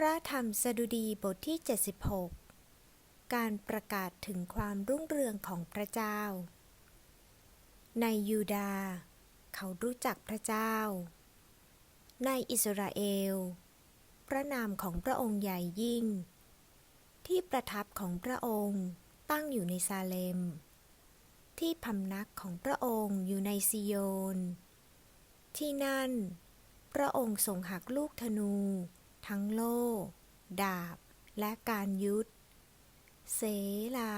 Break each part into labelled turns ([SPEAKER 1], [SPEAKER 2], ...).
[SPEAKER 1] พระธรรมสดุดีบทที่ 76 การประกาศถึงความรุ่งเรืองของพระเจ้า ในยูดาห์เขารู้จักพระเจ้า ในอิสราเอล พระนามของพระองค์ใหญ่ยิ่ง ที่ประทับของพระองค์ตั้งอยู่ในซาเลม ที่พำนักของพระองค์อยู่ในซิโยน ที่นั่น พระองค์ทรงหักลูกธนู ทั้งโล่ ดาบ และการยุทธเสลา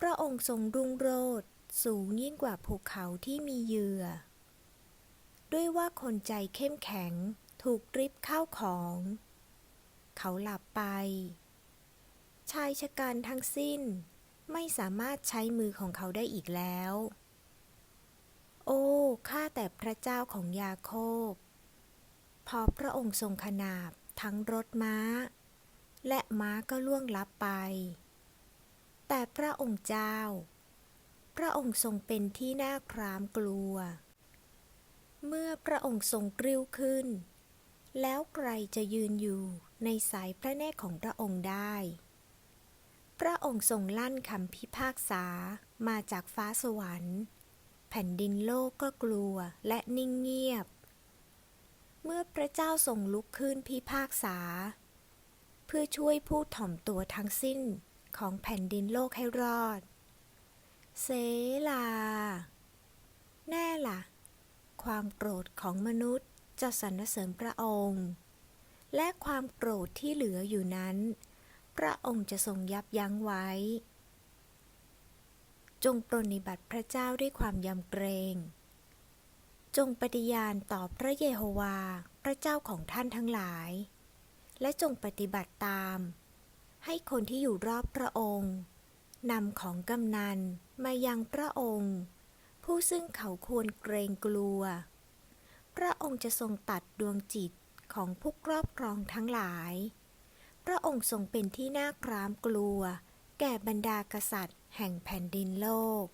[SPEAKER 1] พระองค์ทรงรุ่งโรจน์สูงยิ่งกว่าภูเขาที่มีเหยื่อ ด้วยว่าคนใจเข้มแข็งถูกริบเข้าของ เขาหลับไป ชายชะกันทั้งสิ้นไม่สามารถใช้มือของเขาได้อีกแล้ว โอ้ ข้าแต่พระเจ้าของยาโคบ พอพระองค์ทรงขนาบทั้งรถม้า และม้าก็ล่วงลับไป แต่พระองค์เจ้า พระองค์ทรงเป็นที่น่าครามกลัว เมื่อพระองค์ทรงกริ้วขึ้น แล้วใครจะยืนอยู่ในสายพระเนตรของพระองค์ได้ พระองค์ทรงลั่นคำพิพากษามาจากฟ้าสวรรค์ แผ่นดินโลกก็กลัวและนิ่งเงียบ เมื่อพระเจ้าทรงลุกขึ้นพิพากษา เพื่อช่วยผู้ถ่อมตัวทั้งสิ้นของแผ่นดินโลกให้รอดเสลา แน่ล่ะ ความโกรธของมนุษย์จะสรรเสริญพระองค์ และความโกรธที่เหลืออยู่นั้น พระองค์จะทรงยับยั้งไว้ จงปรนนิบัติพระเจ้าด้วยความยำเกรง จงปฏิญาณต่อพระเยโฮวา พระเจ้าของท่านทั้งหลาย และจงปฏิบัติตาม ให้คนที่อยู่รอบพระองค์นำของกำนันมายังพระองค์ ผู้ซึ่งเขาควรเกรงกลัว พระองค์จะทรงตัดดวงจิตของผู้ครอบครองทั้งหลาย พระองค์ทรงเป็นที่น่าครามกลัว แก่บรรดากษัตริย์แห่งแผ่นดินโลก